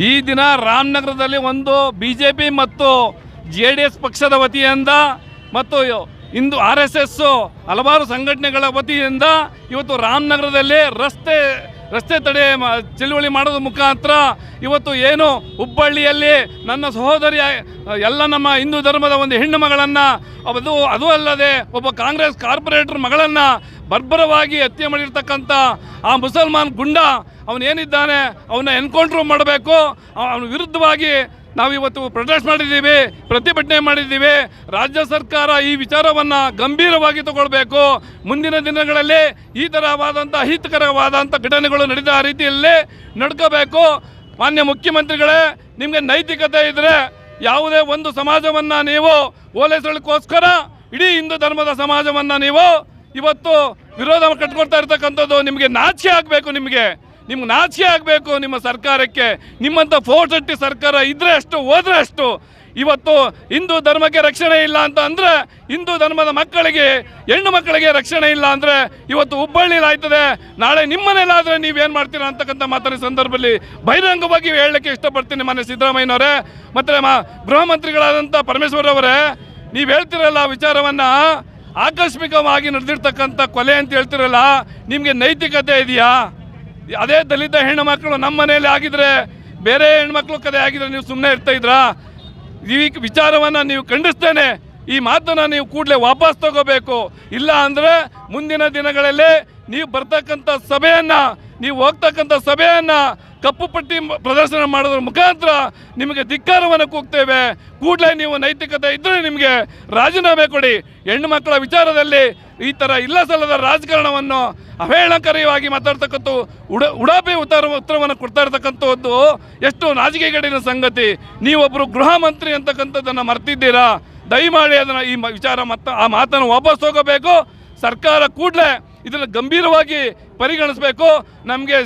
ಈ ದಿನ ರಾಮನಗರದಲ್ಲಿ ಒಂದು ಬಿ ಜೆ ಪಿ ಮತ್ತು ಜೆ ಡಿ ಪಕ್ಷದ ವತಿಯಿಂದ ಮತ್ತು ಇಂದು ಆರ್ ಎಸ್ ಎಸ್ ಹಲವಾರು ಸಂಘಟನೆಗಳ ವತಿಯಿಂದ ಇವತ್ತು ರಾಮನಗರದಲ್ಲಿ ರಸ್ತೆ ರಸ್ತೆ ತಡೆ ಚಳುವಳಿ ಮಾಡೋದ್ರ ಮುಖಾಂತರ ಇವತ್ತು ಏನು ಹುಬ್ಬಳ್ಳಿಯಲ್ಲಿ ನನ್ನ ಸಹೋದರಿ ಎಲ್ಲ ನಮ್ಮ ಹಿಂದೂ ಧರ್ಮದ ಒಂದು ಹೆಣ್ಣು ಮಗಳನ್ನು, ಅದು ಅದು ಅಲ್ಲದೆ ಒಬ್ಬ ಕಾಂಗ್ರೆಸ್ ಕಾರ್ಪೊರೇಟರ್ ಮಗಳನ್ನು ಬರ್ಬರವಾಗಿ ಹತ್ಯೆ ಮಾಡಿರ್ತಕ್ಕಂಥ ಆ ಮುಸಲ್ಮಾನ್ ಗುಂಡ ಅವನೇನಿದ್ದಾನೆ, ಅವನ್ನ ಎನ್ಕೌಂಟ್ರ್ ಮಾಡಬೇಕು, ಅವನ ವಿರುದ್ಧವಾಗಿ ನಾವು ಇವತ್ತು ಪ್ರೊಟೆಸ್ಟ್ ಮಾಡಿದ್ದೀವಿ, ಪ್ರತಿಭಟನೆ ಮಾಡಿದ್ದೀವಿ. ರಾಜ್ಯ ಸರ್ಕಾರ ಈ ವಿಚಾರವನ್ನು ಗಂಭೀರವಾಗಿ ತಗೊಳ್ಬೇಕು. ಮುಂದಿನ ದಿನಗಳಲ್ಲಿ ಈ ಥರವಾದಂಥ ಅಹಿತಕರವಾದಂಥ ಘಟನೆಗಳು ನಡೆದ ರೀತಿಯಲ್ಲಿ ನಡ್ಕೋಬೇಕು. ಮಾನ್ಯ ಮುಖ್ಯಮಂತ್ರಿಗಳೇ, ನಿಮಗೆ ನೈತಿಕತೆ ಇದ್ದರೆ ಯಾವುದೇ ಒಂದು ಸಮಾಜವನ್ನು ನೀವು ಓಲೈಸಲಿಕ್ಕೋಸ್ಕರ ಇಡೀ ಹಿಂದೂ ಧರ್ಮದ ಸಮಾಜವನ್ನು ನೀವು ಇವತ್ತು ವಿರೋಧ ಕಟ್ಕೊಳ್ತಾ ಇರ್ತಕ್ಕಂಥದ್ದು ನಿಮಗೆ ನಾಚಿಕೆ ಆಗಬೇಕು ನಿಮಗೆ. ನಿಮ್ಗೆ ನಾಚಿಕೆ ಆಗಬೇಕು ನಿಮ್ಮ ಸರ್ಕಾರಕ್ಕೆ. ನಿಮ್ಮಂಥ ಫೋರ್ಸಟ್ಟಿ ಸರ್ಕಾರ ಇದ್ರೆ ಅಷ್ಟು, ಹೋದ್ರೆ ಅಷ್ಟು. ಇವತ್ತು ಹಿಂದೂ ಧರ್ಮಕ್ಕೆ ರಕ್ಷಣೆ ಇಲ್ಲ ಅಂತ ಅಂದರೆ ಹಿಂದೂ ಧರ್ಮದ ಮಕ್ಕಳಿಗೆ, ಹೆಣ್ಣು ಮಕ್ಕಳಿಗೆ ರಕ್ಷಣೆ ಇಲ್ಲ ಅಂದರೆ ಇವತ್ತು ಹುಬ್ಬಳ್ಳಿಲಾಯ್ತದೆ ನಾಳೆ ನಿಮ್ಮನೇಲಾದರೆ ನೀವೇನು ಮಾಡ್ತೀರಾ ಅಂತಕ್ಕಂಥ ಮಾತಿನ ಸಂದರ್ಭದಲ್ಲಿ ಬಹಿರಂಗವಾಗಿ ಹೇಳಲಿಕ್ಕೆ ಇಷ್ಟಪಡ್ತೀನಿ ಮನೆ ಸಿದ್ದರಾಮಯ್ಯನವರೇ. ಮತ್ತು ಮಾ ಗೃಹ ಮಂತ್ರಿಗಳಾದಂಥ ಪರಮೇಶ್ವರ್ ಅವರೇ, ನೀವು ಹೇಳ್ತಿರಲ್ಲ ವಿಚಾರವನ್ನು ಆಕಸ್ಮಿಕವಾಗಿ ನಡೆದಿರ್ತಕ್ಕಂಥ ಕೊಲೆ ಅಂತ ಹೇಳ್ತಿರಲ್ಲ, ನಿಮಗೆ ನೈತಿಕತೆ ಇದೆಯಾ? ಅದೇ ದಲಿತ ಹೆಣ್ಣು ಮಕ್ಕಳು ನಮ್ಮ ಮನೆಯಲ್ಲಿ ಆಗಿದ್ರೆ, ಬೇರೆ ಹೆಣ್ಮಕ್ಳು ಕಲೆ ಆಗಿದ್ರೆ ನೀವು ಸುಮ್ಮನೆ ಇರ್ತಾ ಇದ್ರಾ? ಈ ವಿಚಾರವನ್ನು ನೀವು ಖಂಡಿಸ್ತೇನೆ. ಈ ಮಾತನ್ನು ನೀವು ಕೂಡಲೇ ವಾಪಸ್ ತಗೋಬೇಕು. ಇಲ್ಲ ಅಂದರೆ ಮುಂದಿನ ದಿನಗಳಲ್ಲಿ ನೀವು ಬರ್ತಕ್ಕಂಥ ಸಭೆಯನ್ನು, ನೀವು ಹೋಗ್ತಕ್ಕಂಥ ಸಭೆಯನ್ನು ಕಪ್ಪು ಪಟ್ಟಿ ಪ್ರದರ್ಶನ ಮಾಡೋದ್ರ ಮುಖಾಂತರ ನಿಮಗೆ ಧಿಕ್ಕಾರವನ್ನು ಕೂಗ್ತೇವೆ. ಕೂಡಲೇ ನೀವು ನೈತಿಕತೆ ಇದ್ದರೆ ನಿಮಗೆ ರಾಜೀನಾಮೆ ಕೊಡಿ. ಹೆಣ್ಣು ಮಕ್ಕಳ ವಿಚಾರದಲ್ಲಿ ಈ ಥರ ಇಲ್ಲ ಸಲ್ಲದ ರಾಜಕಾರಣವನ್ನು ಅವೇಳನಕಾರಿಯಾಗಿ ಮಾತಾಡ್ತಕ್ಕಂಥ ಉಡ, ಉಡಾಪಿ ಉತ್ತರ ಉತ್ತರವನ್ನು ಕೊಡ್ತಾ ಇರ್ತಕ್ಕಂಥದ್ದು ಎಷ್ಟು ನಾಚಿಕೆಗೇಡಿನ ಸಂಗತಿ. ನೀವೊಬ್ಬರು ಗೃಹ ಮಂತ್ರಿ ಅಂತಕ್ಕಂಥದ್ದನ್ನು ಮರ್ತಿದ್ದೀರಾ? ದಯಮಾಡಿ ಅದನ್ನು ಈ ವಿಚಾರ ಮತ್ತು, ಆ ಮಾತನ್ನು ವಾಪಸ್ ಹೋಗಬೇಕು. ಸರ್ಕಾರ ಕೂಡಲೇ ಇದನ್ನು ಗಂಭೀರವಾಗಿ ಪರಿಗಣಿಸಬೇಕು. ನಮಗೆ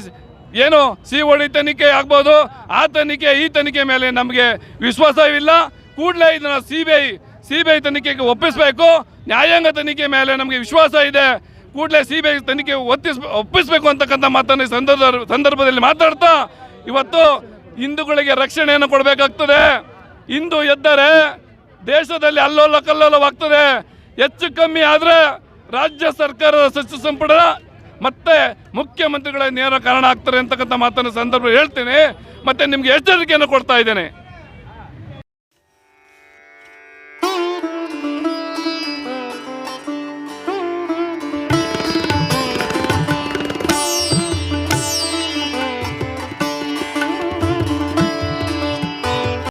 ಏನು ಸಿ ಒಡಿ ತನಿಖೆ ಆಗ್ಬೋದು? ಆ ತನಿಖೆ, ಈ ತನಿಖೆ ಮೇಲೆ ನಮಗೆ ವಿಶ್ವಾಸವಿಲ್ಲ. ಕೂಡಲೇ ಇದನ್ನು C B I C B I ತನಿಖೆಗೆ ಒಪ್ಪಿಸಬೇಕು. ನ್ಯಾಯಾಂಗ ತನಿಖೆ ಮೇಲೆ ನಮಗೆ ವಿಶ್ವಾಸ ಇದೆ. ಕೂಡಲೇ ಸಿ ಬಿ ಐ ತನಿಖೆ ಒತ್ತಿಸ್, ಒಪ್ಪಿಸಬೇಕು ಅಂತಕ್ಕಂಥ ಮಾತನ್ನು ಸಂದರ್ಭ, ಸಂದರ್ಭದಲ್ಲಿ ಮಾತಾಡ್ತಾ, ಇವತ್ತು ಹಿಂದೂಗಳಿಗೆ ರಕ್ಷಣೆಯನ್ನು ಕೊಡಬೇಕಾಗ್ತದೆ. ಹಿಂದೂ ಎದ್ದರೆ ದೇಶದಲ್ಲಿ ಅಲ್ಲೋಲ ಕಲ್ಲೋಲವಾಗ್ತದೆ ಹೆಚ್ಚು ಕಮ್ಮಿ ಆದರೆ ರಾಜ್ಯ ಸರ್ಕಾರದ ಸಚಿವ ಸಂಪುಟ ಮತ್ತೆ ಮುಖ್ಯಮಂತ್ರಿಗಳ ನೇರ ಕಾರಣ ಆಗ್ತಾರೆ ಅಂತಕ್ಕಂಥ ಮಾತನ್ನು ಸಂದರ್ಭ ಹೇಳ್ತೇನೆ. ಮತ್ತೆ ನಿಮ್ಗೆ ಎಚ್ಚರಿಕೆಯನ್ನು ಕೊಡ್ತಾ ಇದ್ದೇನೆ.